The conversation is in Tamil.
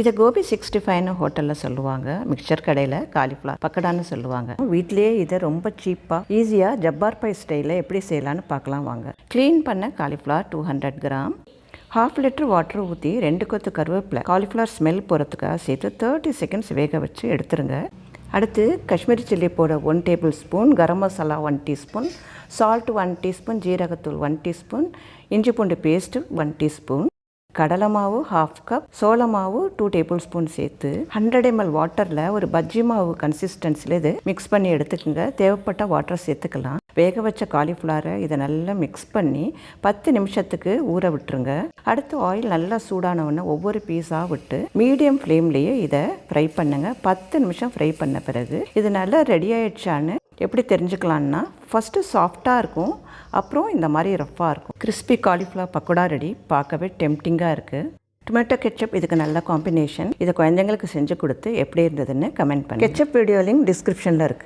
இதை கோபி சிக்ஸ்டி ஃபைவ்னு ஹோட்டலில் சொல்லுவாங்க. மிக்சர் கடையில் காலிஃப்ளவர் பக்கடான்னு சொல்லுவாங்க. வீட்டிலேயே இதை ரொம்ப சீப்பாக ஈஸியாக ஜப்பார் பை ஸ்டைலில் எப்படி செய்யலான்னு பார்க்கலாம் வாங்க. க்ளீன் பண்ண cauliflower two hundred gram. Half litre water ஊற்றி ரெண்டு கொத்து கருவேப்பிலை காலிஃப்ளவர் ஸ்மெல் போகிறதுக்காக சேர்த்து தேர்ட்டி செகண்ட்ஸ் வேக வச்சு எடுத்துருங்க. அடுத்து காஷ்மீரி சில்லி போட one tablespoon garam masala one teaspoon salt one teaspoon ஜீரகத்தூள் ஒன் டீஸ்பூன் இஞ்சி பூண்டு பேஸ்ட்டு ஒன் டீஸ்பூன் கடலை மாவு ஹாஃப் கப் சோள மாவு டூ டேபிள் ஸ்பூன் சேர்த்து ஹண்ட்ரட் எம்எல் வாட்டரில் ஒரு பஜ்ஜி மாவு கன்சிஸ்டன்சியில் இது மிக்ஸ் பண்ணி எடுத்துக்கோங்க. தேவைப்பட்ட வாட்டர் சேர்த்துக்கலாம். வேக வச்ச காலிஃப்ளவரை இதை நல்லா மிக்ஸ் பண்ணி பத்து நிமிஷத்துக்கு ஊற விட்டுருங்க. அடுத்து ஆயில் நல்லா சூடானவுடனே ஒவ்வொரு பீஸாக விட்டு மீடியம் ஃப்ளேம்லேயே இதை ஃப்ரை பண்ணுங்க. பத்து நிமிஷம் ஃப்ரை பண்ண பிறகு இது நல்லா ரெடி ஆயிடுச்சான்னு எப்படி தெரிஞ்சுக்கலான்னா ஃபஸ்ட்டு சாஃப்டாக இருக்கும் அப்புறம் இந்த மாதிரி ரஃப்பாக இருக்கும். கிறிஸ்பி காலிஃப்ளவர் பக்கோடா ரெடி பார்க்கவே டெம்டிங்காக இருக்குது டொமேட்டோ கெச்சப் இதுக்கு நல்ல காம்பினேஷன் இதை குழந்தைங்களுக்கு செஞ்சு கொடுத்து எப்படி இருந்ததுன்னு கமெண்ட் பண்ணி கெச்சப் வீடியோ லிங்க் டிஸ்கிரிப்ஷனில் இருக்குது